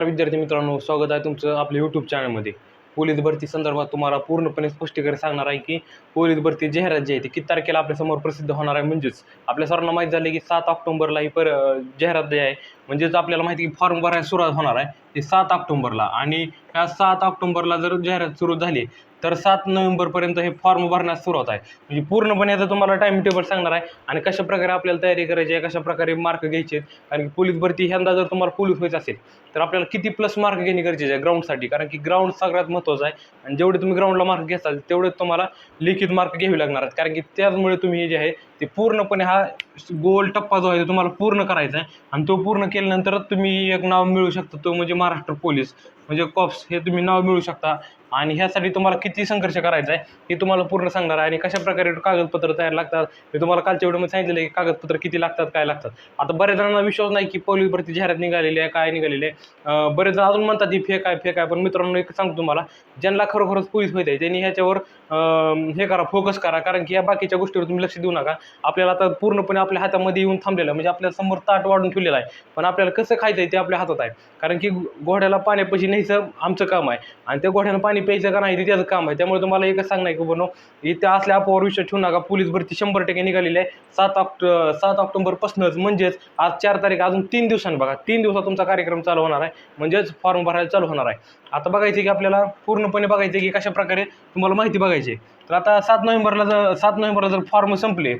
विद्यार्थी मित्रांनो स्वागत आहे तुमचं आपल्या यूट्यूब चॅनलमध्ये पोलीस भरती संदर्भात तुम्हाला पूर्णपणे स्पष्टीकरण सांगणार आहे की पोलीस भरती जाहिरात जी आहे ती किती तारखेला आपल्यासमोर प्रसिद्ध होणार आहे म्हणजेच आपल्या सर्वांना माहीत झाले की सात ऑक्टोबरला ही पर जाहिरात जी आहे म्हणजेच आपल्याला माहिती की फॉर्म भरायला सुरुवात होणार आहे ती सात ऑक्टोंबरला. आणि ह्या सात ऑक्टोंबरला जर जाहिरात सुरू झाली तर सात नोव्हेंबरपर्यंत हे फॉर्म भरण्यास सुरुवात आहे. म्हणजे पूर्णपणे आता तुम्हाला टाईम टेबल सांगणार आहे आणि कशा प्रकारे आपल्याला तयारी करायची आहे कशा प्रकारे मार्क घ्यायचे आहेत. कारण की पोलीस भरती ह्यांदा जर तुम्हाला पोलीस व्हायचं असेल तर आपल्याला किती प्लस मार्क घेणे गरजेचे आहे ग्राउंडसाठी कारण की ग्राउंड सगळ्यात महत्त्वाचं आहे आणि जेवढे तुम्ही ग्राउंडला मार्क घेसाल तेवढे तुम्हाला लिखित मार्क घ्यावे लागणार आहेत. कारण की त्याचमुळे तुम्ही जे आहे ते पूर्णपणे हा गोल टप्पा जो आहे तो तुम्हाला पूर्ण करायचा आहे. आणि तो पूर्ण केल्यानंतरच तुम्ही एक नाव मिळू शकता तो म्हणजे महाराष्ट्र पोलीस. म्हणजे कॉप्स हे तुम्ही नाव मिळू शकता. आणि ह्यासाठी तुम्हाला किती संघर्ष करायचा आहे हे तुम्हाला पूर्ण सांगणार आहे. आणि कशा प्रकारे कागदपत्र तयार लागतात मी तुम्हाला कालच्या व्हिडिओमध्ये सांगितलेलं की कागदपत्र किती लागतात काय लागतात. आता बऱ्याच जणांना विश्वास नाही की पोलीस भरती जाहिरात निघालेली आहे काय निघालेली आहे. बरेच जण अजून म्हणतात ही फेक आहे फेक आहे. पण मित्रांनो एक सांगतो तुम्हाला ज्यांना खरोखरच पोलीस व्हायचं आहे त्यांनी ह्याच्यावर हे करा फोकस करा. कारण की या बाकीच्या गोष्टीवर तुम्ही लक्ष देऊ नका. आपल्याला आता पूर्णपणे आपल्या हातामध्ये येऊन थांबलेलं आहे. म्हणजे आपल्यासमोर ताट वाढून ठेवलेलं आहे. पण आपल्याला कसं खायचं आहे ते आपल्या हातात आहे. कारण की घोड्याला पाण्यापाशी न्यायचं आमचं काम आहे. आणि त्या घोड्यानं पाणी प्यायचं का नाही ते त्याचं काम आहे. त्यामुळे तुम्हाला एकच सांगणार आहे की बनो इथे असल्या अपोवर विषय ठेवू नका. पोलीस भरती शंभर टक्के निघालेली आहे. सात ऑक्ट सात ऑक्टोबरपासूनच म्हणजेच आज चार तारीख अजून तीन दिवसांनी बघा. तीन दिवसात तुमचा कार्यक्रम चालू होणार आहे. म्हणजेच फॉर्म भरायला चालू होणार आहे. आता बघायचं आहे की आपल्याला पूर्णपणे बघायचं आहे की कशा प्रकारे तुम्हाला माहिती बघायची आहे. तर आता सात नोव्हेंबरला जर सात नोव्हेंबरला जर फॉर्म संपले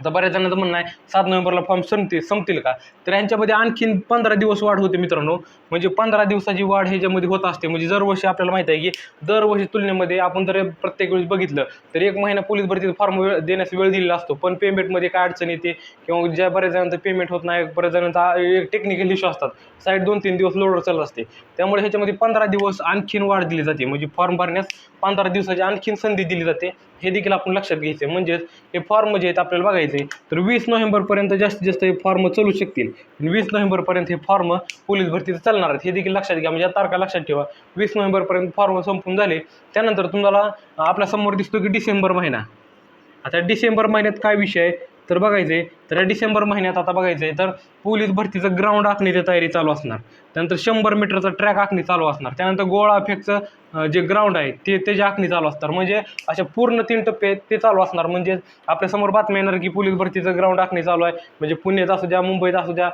आता बऱ्याच जणांचं म्हणणं आहे सात नोव्हेंबरला फॉर्म संपतील संपतील का? तर यांच्यामध्ये आणखीन पंधरा दिवस वाढ होते मित्रांनो. म्हणजे पंधरा दिवसाची वाढ ह्याच्यामध्ये होत असते. म्हणजे दरवर्षी आपल्याला माहिती आहे की दरवर्षी तुलनेमध्ये आपण जर प्रत्येक वेळेस बघितलं तर एक महिना पोलीस भरतीचा फॉर्म वेळ देण्यास वेळ दिलेला असतो. पण पेमेंटमध्ये काय अडचण येते किंवा ज्या बऱ्याच जणांचं पेमेंट होत नाही बऱ्याच जणांचा एक टेक्निकल इश्यू असतात. साईड दोन तीन दिवस लोडर चालत असते. त्यामुळे ह्याच्यामध्ये पंधरा दिवस आणखीन वाढ दिली जाते. म्हणजे फॉर्म भरण्यास पंधरा दिवसाची आणखीन संधी दिली जाते. हे देखील आपण लक्षात घ्यायचं आहे म्हणजेच हे फॉर्म जे आहेत आपल्याला बघायचे तर वीस नोव्हेंबरपर्यंत जास्तीत जास्त हे फॉर्म चालू शकतील. वीस नोव्हेंबरपर्यंत हे फॉर्म पोलीस भरतीचं चालणार आहेत. हे देखील लक्षात घ्या. म्हणजे या तारखा लक्षात ठेवा. वीस नोव्हेंबरपर्यंत फॉर्म संपून झाले. त्यानंतर तुम्हाला आपल्यासमोर दिसतो की डिसेंबर महिना. आता डिसेंबर महिन्यात काय विषय आहे? तर बघायचं आहे तर या डिसेंबर महिन्यात आता बघायचं आहे तर पोलीस भरतीचं ग्राउंड आखणीची तयारी चालू असणार. त्यानंतर शंभर मीटरचा ट्रॅक आखणी चालू असणार. त्यानंतर गोळा फेकचं जे ग्राउंड आहे ते त्याची आखणी चालू असणार म्हणजे अशा पूर्ण तीन टप्पे आहेत ते चालू असणार. म्हणजे आपल्यासमोर बातम्या येणार की पोलीस भरतीचं ग्राउंड आखणी चालू आहे. म्हणजे पुण्यात असू द्या मुंबईत असू द्या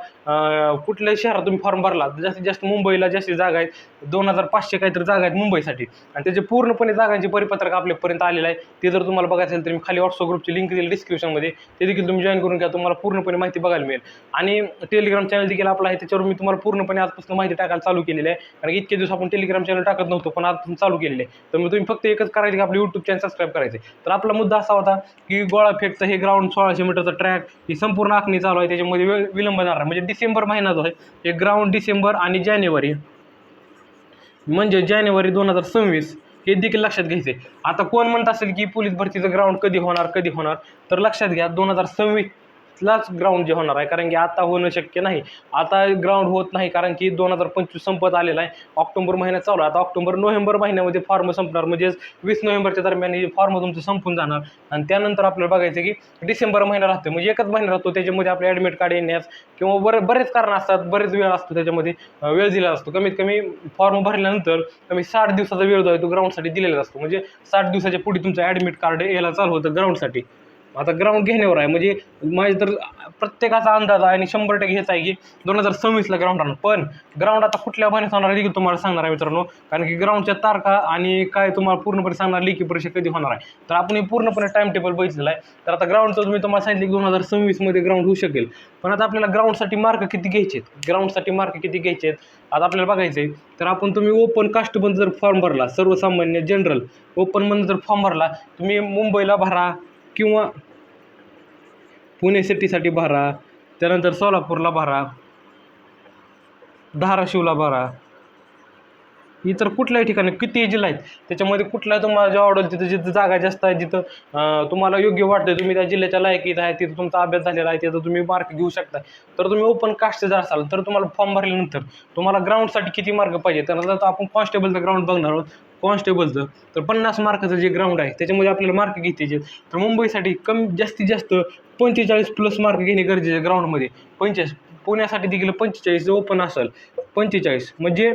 कुठल्याही शहरात तुम्ही फॉर्म भरला तर जास्तीत जास्त मुंबईला जास्त जागा आहेत दोन हजार पाचशे काहीतरी जागा आहेत मुंबईसाठी. आणि त्याचे पूर्णपणे जागांचे परिपत्रक आपल्यापर्यंत आलेलं आहे. ते जर तुम्हाला बघायचं असेल तर मी खाली व्हॉट्सअप ग्रुपची लिंक दिली डिस्क्रिप्शनमध्ये ते देखील तुम्ही जॉईन करून घ्या तुम्हाला पूर्णपणे माहिती बघायला मिळेल. आणि टेलिग्राम चॅनल देखील आपला आहे त्याच्यावर मी तुम्हाला पूर्णपणे आजपासून माहिती टाकायला चालू केलेली आहे. कारण इतके दिवस आपण टेलिग्राम चॅनल टाकत नव्हतो पण आज चालू केलेले आहे. तर मग तुम्ही फक्त एकच करायचं की आपलं यूट्यूब चॅनल सबस्क्राईब करायचे. तर आपला मुद्दा असा होता की गोळा फेकचं हे ग्राउंड सोळाशे मीटरचा ट्रॅक ही संपूर्ण आखणी चालू आहे. त्याच्यामध्ये वेळ विलंब जाणार म्हणजे डिसेंबर महिना जो आहे. हे ग्राउंड डिसेंबर आणि जानेवारी म्हणजे जानेवारी दोन हजार सव्वीस हे देखील लक्षात घ्यायचे आता कोण म्हणत असेल की पोलीस भरतीचं ग्राउंड कधी होणार कधी होणार? तर लक्षात घ्या दोन हजार सव्वीस लाच ग्राउंड जे होणार आहे. कारण की आता होणं शक्य नाही. आता ग्राउंड होत नाही कारण की दोन हजार पंचवीस संपत आलेला आहे. ऑक्टोबर महिन्यात चालू आहे. आता ऑक्टोबर नोव्हेंबर महिन्यामध्ये फॉर्म संपणार. म्हणजेच वीस नोव्हेंबरच्या दरम्यान हे फॉर्म तुमचं संपून जाणार. आणि त्यानंतर आपल्याला बघायचं की डिसेंबर महिना राहतो म्हणजे एकच महिना राहतो. त्याच्यामध्ये आपले ॲडमिट कार्ड येण्यास किंवा बरे बरेच कारण असतात. बरेच वेळ असतो त्याच्यामध्ये. वेळ दिलेला असतो. कमीत कमी फॉर्म भरल्यानंतर कमी साठ दिवसाचा वेळ जो आहे तो ग्राउंडसाठी दिलेला असतो. म्हणजे साठ दिवसाच्या पुढे तुमचं ॲडमिट कार्ड यायला चालू होतं ग्राउंडसाठी आता ग्राउंड घेण्यावर आहे. म्हणजे माझे तर प्रत्येकाचा अंदाज आहे आणि शंभर टक्के हेच आहे की दोन हजार सव्वीसला ग्राउंड राहणार पण ग्राउंड आता कुठल्या महिन्यात होणार आहे देखील तुम्हाला सांगणार आहे मित्रांनो. कारण की ग्राउंडच्या तारखा आणि काय तुम्हाला पूर्णपणे सांगणार लेखी परीक्षा कधी होणार आहे. तर आपण हे पूर्णपणे टाइम टेबल बघितलेला आहे. तर आता ग्राउंडचं मी तुम्हाला सांगितलं की दोन हजार सव्वीसमध्ये ग्राउंड होऊ शकेल. पण आता आपल्याला ग्राउंडसाठी मार्क किती घ्यायचे आहेत ग्राउंडसाठी मार्क किती घ्यायचे आहेत आता आपल्याला बघायचं आहे तर आपण तुम्ही ओपन कास्टमध्ये जर फॉर्म भरला सर्वसामान्य जनरल ओपनमध्ये जर फॉर्म भरला तुम्ही मुंबईला भरा किंवा पुणे सिटीसाठी भरा त्यानंतर सोलापूरला भरा धाराशिवला भरा. इतर कुठल्याही ठिकाणी किती जिल्हा आहेत त्याच्यामध्ये कुठला तुम्हाला जे आवडेल तिथं जिथं जागा जास्त आहे जिथं तुम्हाला योग्य वाटतं तुम्ही त्या जिल्ह्याच्या लायकीत आहे तिथं तुमचा अभ्यास झालेला आहे तिथं तुम्ही मार्क घेऊ शकता. तर तुम्ही ओपन कास्टचे जर असाल तर तुम्हाला फॉर्म भरल्यानंतर तुम्हाला ग्राउंडसाठी किती मार्क पाहिजे? त्यानंतर आपण कॉन्स्टेबलचं ग्राउंड बघणार आहोत. कॉन्स्टेबलचं तर पन्नास मार्काचं जे ग्राउंड आहे त्याच्यामध्ये आपल्याला मार्क घ्यायचे तर मुंबईसाठी कमी जास्तीत जास्त पंचेचाळीस प्लस मार्क घेणे गरजेचे ग्राउंडमध्ये पंचेचाळीस पुण्यासाठी देखील पंचेचाळीस ओपन असेल पंचेचाळीस. म्हणजे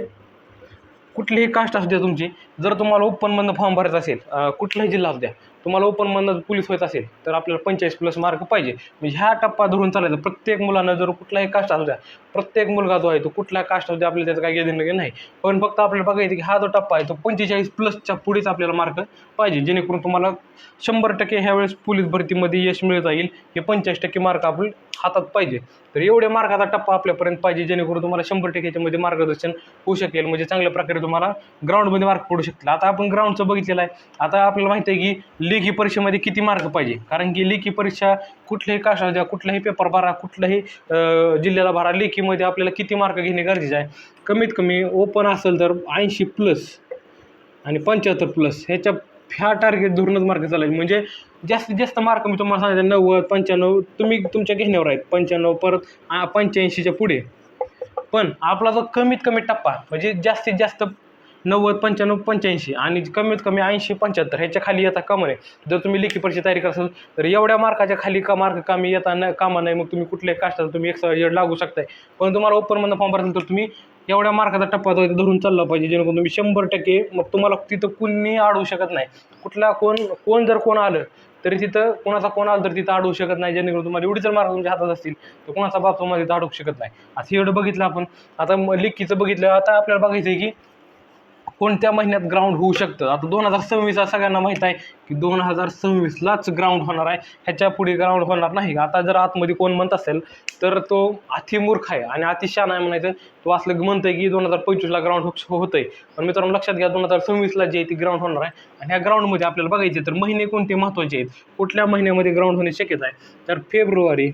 कुठलीही कास्ट असू द्या तुमची जर तुम्हाला ओपनमधनं फॉर्म भरायचा असेल कुठलाही जिल्हा असू द्या तुम्हाला ओपन मधनं पोलीस व्हायचं असेल तर आपल्याला पंचेचाळीस प्लस मार्क पाहिजे. म्हणजे ह्या टप्पा धरून चालायचं. प्रत्येक मुलांना जर कुठलाही कास्ट असू द्या प्रत्येक मुलगा जो आहे तो कुठल्या कास्ट असू द्या आपल्याला त्याचं काही घेणं नाही. पण फक्त आपल्याला बघायचं की हा जो टप्पा आहे तो पंचेचाळीस प्लसच्या पुढेच आपल्याला मार्क पाहिजे. जेणेकरून तुम्हाला शंभर टक्के ह्यावेळेस पोलीस भरतीमध्ये यश मिळत जाईल. हे पंचेचाळीस टक्के मार्क आपण हातात पाहिजे. तर एवढ्या मार्काचा टप्पा आपल्यापर्यंत पाहिजे जेणेकरून तुम्हाला शंभर टक्के याच्यामध्ये मार्गदर्शन होऊ शकेल. म्हणजे चांगल्या प्रकारे तुम्हाला ग्राउंडमध्ये मार्क पडू शकतील. आता आपण ग्राउंडचं बघितलेलं आहे. आता आपल्याला माहिती आहे की लेखी परीक्षेमध्ये किती मार्क पाहिजे? कारण की लेखी परीक्षा कुठल्याही काशा द्या कुठलाही पेपर भरा कुठल्याही जिल्ह्याला भरा लेखीमध्ये आपल्याला किती मार्क घेणे गरजेचं आहे? कमीत कमी ओपन असेल तर ऐंशी प्लस आणि पंच्याहत्तर प्लस ह्याच्या ह्या टार्गेट धरूनच मार्क चालायचे. म्हणजे जास्तीत जास्त मार्क मी तुम्हाला सांगितलं नव्वद पंच्याण्णव तुम्ही तुमच्या घेण्यावर आहेत. पंच्याण्णव परत पंच्याऐंशीच्या पुढे. पण आपला जो कमीत कमी टप्पा म्हणजे जास्तीत जास्त नव्वद पंच्याण्णव पंच्याऐंशी आणि कमीत कमी ऐंशी पंच्याहत्तर ह्याच्या खाली येता कामा नये जर तुम्ही लेखी परीक्षा तयारी करत असाल तर एवढ्या मार्काच्या खाली का मार्क कमी येता न कामा नाही मग तुम्ही कुठल्याही काष्टात तुम्ही एक्स्ट्रा येड लागू शकताय. पण तुम्हाला ओपनमधनं फॉर्म भरायचं तर तुम्ही एवढ्या मार्काचा टप्पा धरून चालला पाहिजे जेणेकरून तुम्ही शंभर टक्के मग तुम्हाला तिथं कुणी अडवू शकत नाही. कुठला कोण कोण जर कोण आलं तरी तिथं कोणाचा कोण आला तर तिथं अडवू शकत नाही जेणेकरून तुम्हाला एवढी जर मार्क तुमच्या हातात असतील तर कोणाचा बाप तुम्हाला तिथं अडवू शकत नाही. असं एवढं बघितलं आपण. आता लिखीचं बघितलं आता आपल्याला बघायचं आहे की कोणत्या महिन्यात ग्राउंड होऊ शकतं? आता दोन हजार सव्वीस सगळ्यांना माहीत आहे की दोन हजार सव्वीसलाच ग्राउंड होणार आहे. ह्याच्या पुढे ग्राउंड होणार नाही. आता जर आतमध्ये कोण म्हणत असेल तर तो अतिमूर्ख आहे आणि अतिशान आहे म्हणायचं. तो असलं म्हणतं आहे की दोन हजार पंचवीसला ग्राउंड होतं आहे पण मित्रांनो लक्षात घ्या दोन हजार सव्वीसला जे आहे ती ग्राउंड होणार आहे. आणि ह्या ग्राउंडमध्ये आपल्याला बघायचे तर महिने कोणते महत्त्वाचे आहेत? कुठल्या महिन्यामध्ये ग्राउंड होण्याची शक्यता आहे? तर फेब्रुवारी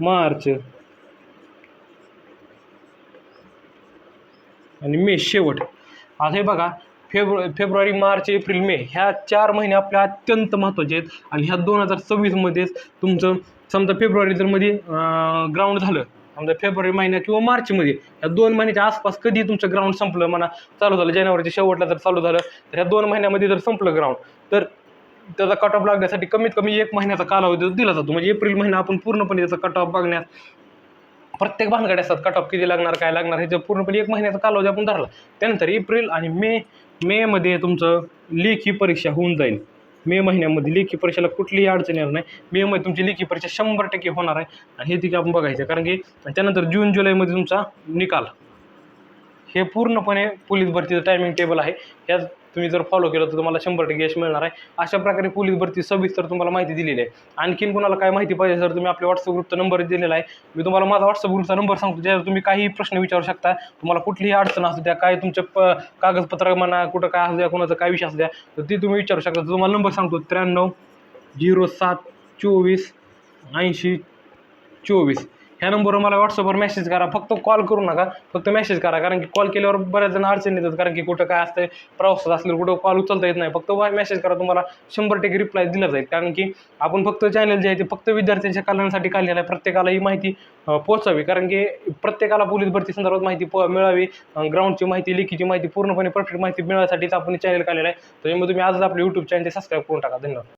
मार्च आणि मे शेवट. आता हे बघा फेब्रु फेब्रुवारी मार्च एप्रिल मे ह्या चार महिने आपल्या अत्यंत महत्त्वाचे आहेत. आणि ह्या दोन हजार सव्वीसमध्येच तुमचं समजा फेब्रुवारी जर मध्ये ग्राउंड झालं. समजा फेब्रुवारी महिन्यात किंवा मार्चमध्ये या दोन महिन्याच्या आसपास कधी तुमचं ग्राउंड संपलं म्हणा चालू झालं. जानेवारीच्या शेवटला जर चालू झालं तर ह्या दोन महिन्यामध्ये जर संपलं ग्राउंड तर त्याचा कट ऑफ लागण्यासाठी कमीत कमी एक महिन्याचा कालावधी दिला जातो. म्हणजे एप्रिल महिना आपण पूर्णपणे त्याचा कट ऑफ बघण्यास प्रत्येक भानगड असतात. कट ऑफ किती लागणार काय लागणार ह्याचं पूर्णपणे एक महिन्याचा कालावधी आपण धरला त्यानंतर एप्रिल आणि मे मेमध्ये तुमचं लेखी परीक्षा होऊन जाईल. मे महिन्यामध्ये लेखी परीक्षेला कुठलीही अडचण येणार नाही. मेमध्ये तुमची लेखी परीक्षा शंभर टक्के होणार आहे. आणि हे तिथे आपण बघायचं कारण की त्यानंतर जून जुलैमध्ये तुमचा निकाल. हे पूर्णपणे पोलीस भरतीचं टायमिंग टेबल आहे. ह्याच तुम्ही जर फॉलो केलं तर तुम्हाला शंभर टक्के यश मिळणार आहे. अशा प्रकारे पोलीस भरती सविस्तर तुम्हाला माहिती दिलेली आहे. आणखीन कोणाला काय माहिती पाहिजे सर तुम्ही आपल्या व्हॉट्सअप ग्रुपचा नंबर दिलेला आहे. मी तुम्हाला माझा व्हॉट्सअप ग्रुपचा नंबर सांगतो ज्यावर तुम्ही काही प्रश्न विचारू शकता. तुम्हाला कुठलीही अडचण असू द्या काय तुमच्या प कागदपत्र म्हणा कुठं काय असू द्या कोणाचा काय विषय असू द्या तर ती तुम्ही विचारू शकता. तुम्हाला नंबर सांगतो त्र्याण्णव झिरो सात चोवीस ऐंशी चोवीस. ह्या नंबरवर मला व्हॉट्सअपवर मेसेज करा. फक्त कॉल करू नका. फक्त मेसेज करा. कारण की कॉल केल्यावर बऱ्याच जण अडचण येतात. कारण की कुठं काय असतं प्रवासात असल्यावर कुठं कॉल उचलता येत नाही. फक्त मेसेज करा. तुम्हाला शंभर टक्के रिप्लाय दिला जाईल. कारण की आपण फक्त चॅनल जे आहे ते फक्त विद्यार्थ्यांच्या कल्याणासाठी काढलेलं आहे. प्रत्येकाला ही माहिती पोचावी पोहोचावी. कारण की प्रत्येकाला पोलीस भरती संदर्भात माहिती प मिळावी. ग्राउंडची माहिती लेखीची माहिती पूर्णपणे परफेक्ट माहिती मिळवण्यासाठीच आपण चॅनल काढलेलं आहे. त्याच्यामुळे तुम्ही आजच आपलं यूट्यूब चॅनल सबस्क्राईब करून टाका. धन्यवाद.